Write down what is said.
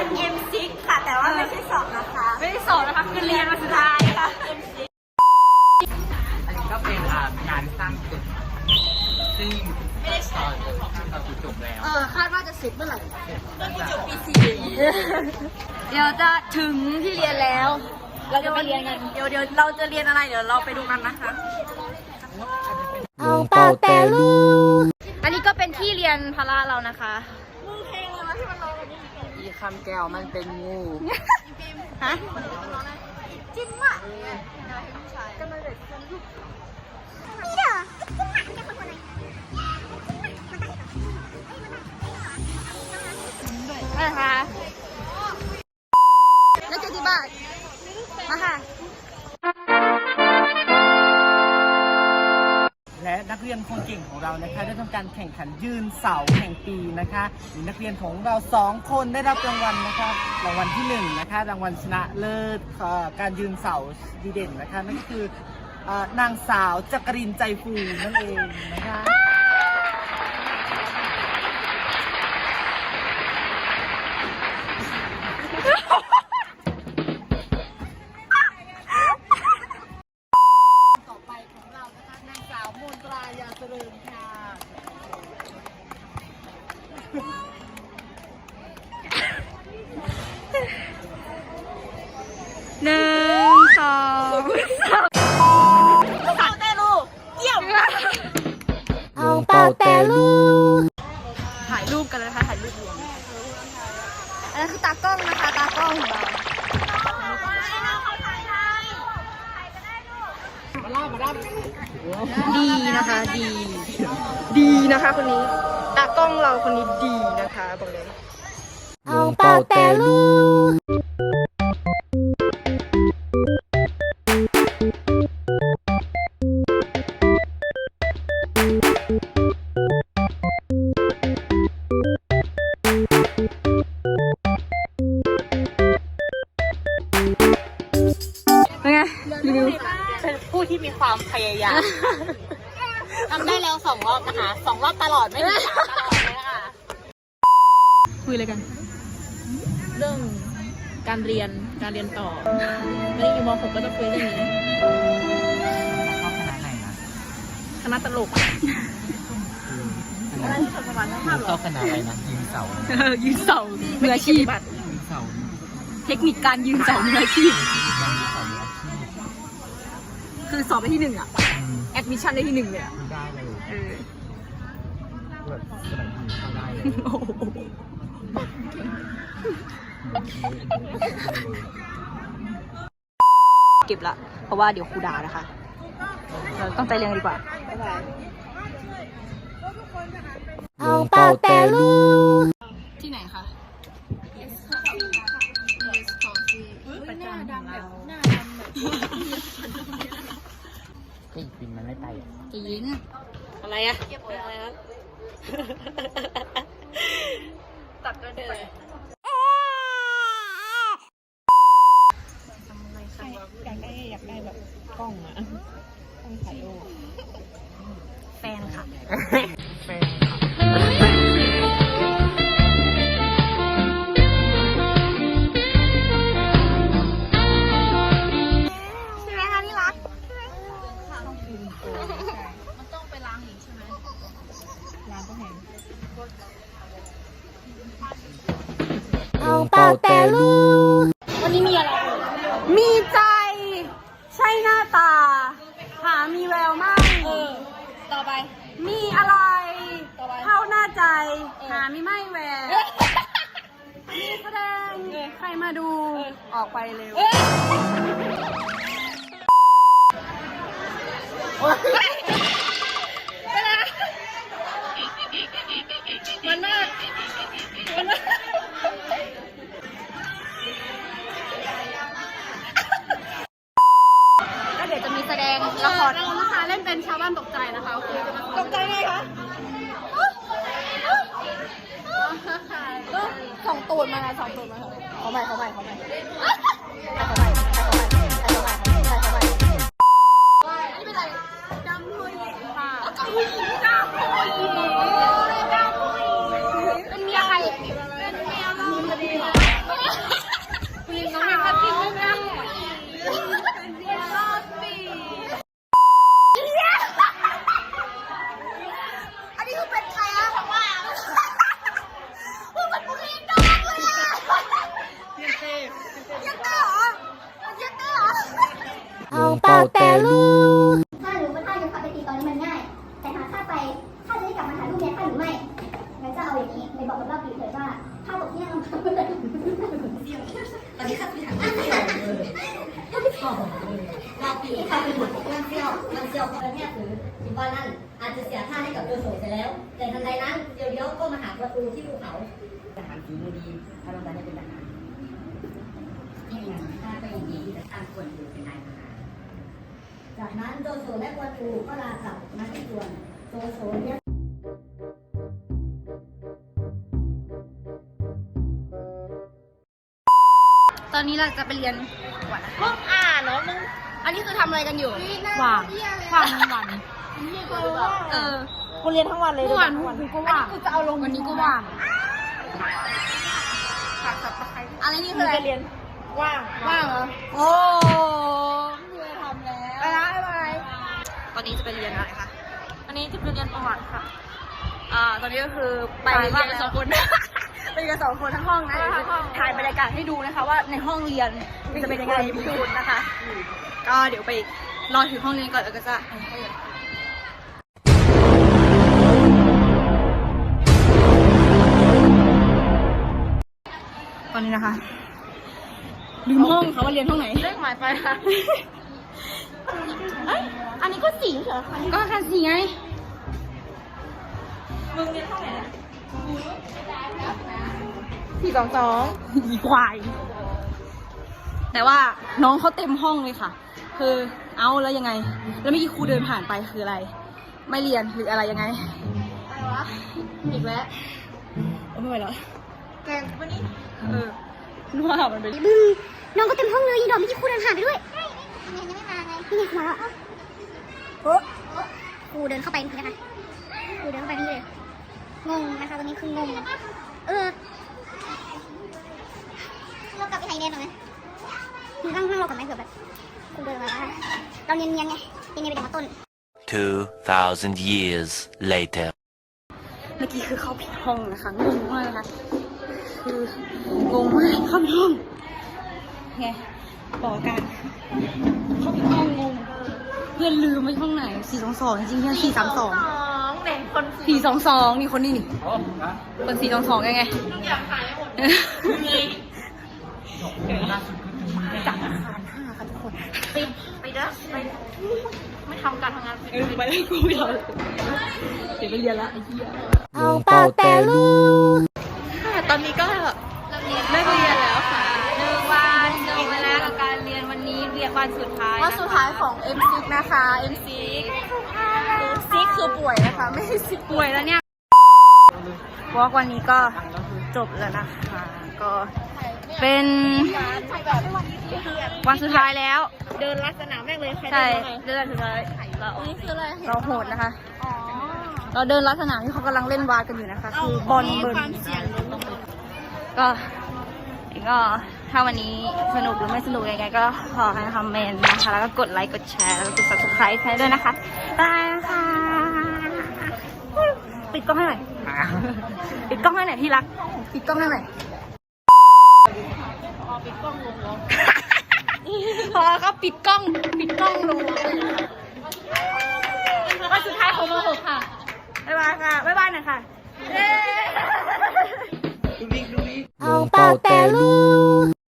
เป็น M6 ค่ะ แต่ว่าไม่ใช่สอบนะคะ ไม่ได้สอนนะคะคือเรียนมาสุดท้ายค่ะอันนี้ก็เป็นอ่าการสร้างตึกซึ่งไม่ได้สอนเราถูกจบแล้วเออคาดว่าจะเสร็จเมื่อไหร่จบปีสี่เดี๋ยวจะถึงที่เรียนแล้ว เราจะไปเรียนกันเดี๋ยวเดี๋ยวเราจะเรียนอะไรเดี๋ยวเราไปดูกันนะคะ เอาเป่าแต่ลูกอันนี้ก็เป็นที่เรียนพละเรานะคะ อีคำแก้วมันเป็นงูฮะนะคะ คนเก่งของเรานะคะได้ทำการแข่งขันยืนเสาแห่งปีนะคะมีนักเรียนของเราสองคนได้รับรางวัลนะคะรางวัลที่หนึ่งนะคะรางวัลชนะเลิศการยืนเสาดีเด่นนะคะนั่นก็คืออนางสาวจักรินใจฟูนั่นเองนะคะ ดีนะคะ ดี ดีนะคะคนนี้ตากล้องเราคนนี้ดีนะคะบอกเลยเอาเป่าแต่ลูก ยายามทำได้แล้วสองรอบนะคะสองรอบตลอดไม่มีสามตลอดเลยค่ะคุยอะไรกัน เรื่องการเรียนการเรียนต่อไม่ได้อยู่ม .6 ก็จะคุยเรื่องนี้เข้าคณะไหนนะคณะตลกอะไรที่ประมาณนั้นเข้าคณะอะไรนะยืนเสายืนเสามืออาชีพยืนเสา เทคนิคการยืนเสามืออาชีพ คือสอบไปที่หนึ่งอะอืมแอดมิชชั่นได้ที่หนึ่งเลยอะคือได้เลยเออแบบสมัยนี้เข้าได้เลยโอ้โหเก็บละ เพราะว่าเดี๋ยวครูด่านะคะ เราต้องไปเรียนกันดีกว่า เอาเป่าแต่ลูกที่ไหนคะก็อี กปีมันไม่ไปอะจีนอะไรอะอะไรครับตัดก็เดินอยากได้อยากได้แบบกล้องอะกล้องถ่ายรูปแฟนค่ะแฟน เอาเป่าแต่ลูกวันนี้มีอะไร มีใจ ใช่หน้าตา หามีแววมากเออ ต่อไป มีอะไร ต่อไป เท่าหน้าใจ หาไม่ไม่แววมีแสดง ใครมาดู ออกไปเร็ว มันเที่ยวคนละเนี่ยถือสิบวันนั้นอาจจะเสียท่าให้กับโดโซเสร็จแล้ว แต่ทันใดนั้นเดี๋ยวเดี๋ยวก็มาหาประตูที่ภูเขาทหารฝีมือดีถ้าเราจะได้เป็นทหารที่ยังถ้าก็ยังดีที่จะตั้งคนอยู่เป็นนายทหารจากนั้นโจโฉและกวนอูก็ลากลับมาที่ส่วนโจโฉเรียกตอนนี้เราจะไปเรียนก่อนนะคะห้องอ่านเนาะมึง อันนี้คือทำอะไรกันอยู่ว่างว่างทั้งวัน เออกูเรียนทั้งวันเลยเมื่อวานทั้งกูก็ว่างกูจะเอาลงวันนี้ก็ว่างอะไรนี่คืออะไรเรียน ว่าง ว่างเหรอ โอ้ทำแล้วไปละไปไปตอนนี้จะไปเรียนอะไรคะอันนี้จะไปเรียนประวัติค่ะอ่าตอนนี้ก็คือไปเรียนกันสองคนไปเรียนกันสองคนทั้งห้องนะเดี๋ยวจะถ่ายบรรยากาศให้ดูนะคะว่าในห้องเรียนจะเป็นยังไงมีคุณนะคะ ก็เดี๋ยวไปรอถึงห้องเรียนก่อนแล้วก็จะตอนนี้นะคะลืมห้องค่ะว่าเรียนห้องไหน เลขหมายไปค่ะอันนี้ก็สีเหรอก็แค่สีไง มึงเรียนห้องไหนนะสี่สองสอง อีควาย แต่ว่าน้องเขาเต็มห้องเลยค่ะ คือเอาแล้วยังไง แล้วเมื่อกี้ครูเดินผ่านไปคืออะไร ไม่เรียนหรืออะไรยังไงอะไรวะอีกแล้วเอาไม่ไหวแล้วแกงวันนี้เออนึกว่ามันเป็นบึ้งน้องก็เต็มห้องเลยยีดอกเมื่อกี้ครูเดินผ่านไปด้วยยังยังไม่มาไงนี่ไงมาแล้วโอ้ครูเดินเข้าไปนี่นะคะครูเดินเข้าไปนี่เลยงงนะคะตอนนี้คืองงเออเรากลับไปไทยเรียนหน่อยไหม นั่งนั่งรอก่อนไหมเผื่อแบบครูเดินมาเราเนียนเนียนๆไงเนียนๆไปจากมาต้น2,000 years later เมื่อกี้คือเข้าผิดห้องนะคะงงมากนะคะคืองงมากเข้าผิดห้องไงบอกอาการเข้าผิดห้องงงเพื่อนลืมไว้ห้องไหนสี่สองสองจริงๆเพื่อนสี่สามสองน้องเด่นคนสี่สองสองนี่คนนี้นี่โอ้นะคนสี่สองสองไงไงทุกอย่างหายหมดล่า ไปเด้อไปไม่ทำการทำงานเออไปเลยกูไม่เอาเดี๋ยวไปเรียนละไอ้เหี้ยเอาเป่าแต่ลูกค่ะตอนนี้ก็เลิกเรียนเลิกเรียนแล้วค่ะหนึ่งวันจบไปแล้วกับการเรียนวันนี้เรียนวันสุดท้ายวันสุดท้ายของ M6 นะคะ M6 ซิกคือป่วยนะคะ ไม่ใช่ซิกป่วยแล้วเนี่ยวอล์กวันนี้ก็จบแล้วนะคะก็ เป็นวันสุดท้ายแล้ว เดินลัดสนามแรกเลยใครใช่เดินมาไงเดือนสุดท้ายเรานี่คืออะไรเราโหดนะคะอ๋อเราเดินลัดสนามที่เขากำลังเล่นวาดกันอยู่นะคะ คือบอลเบิร์นความเสี่ยงลดลงก็ก็ถ้าวันนี้สนุกหรือไม่สนุกยังไงก็ขอให้คอมเมนต์นะคะ แล้วก็กดไลค์กดแชร์แล้วก็กด subscribe ให้ด้วยนะคะบายค่ะปิดกล้องให้หน่อยปิดกล้องให้หน่อยที่รักปิดกล้องให้หน่อยอ๋อปิด กล้องลงแล้วพอครับปิดกล้องปิดกล้องลงวันสุดท้ายของม .6 ค่ะ บ๊ายบายค่ะ บ๊ายบายหน่อยค่ะเย้เอาเป่าแต่ลูก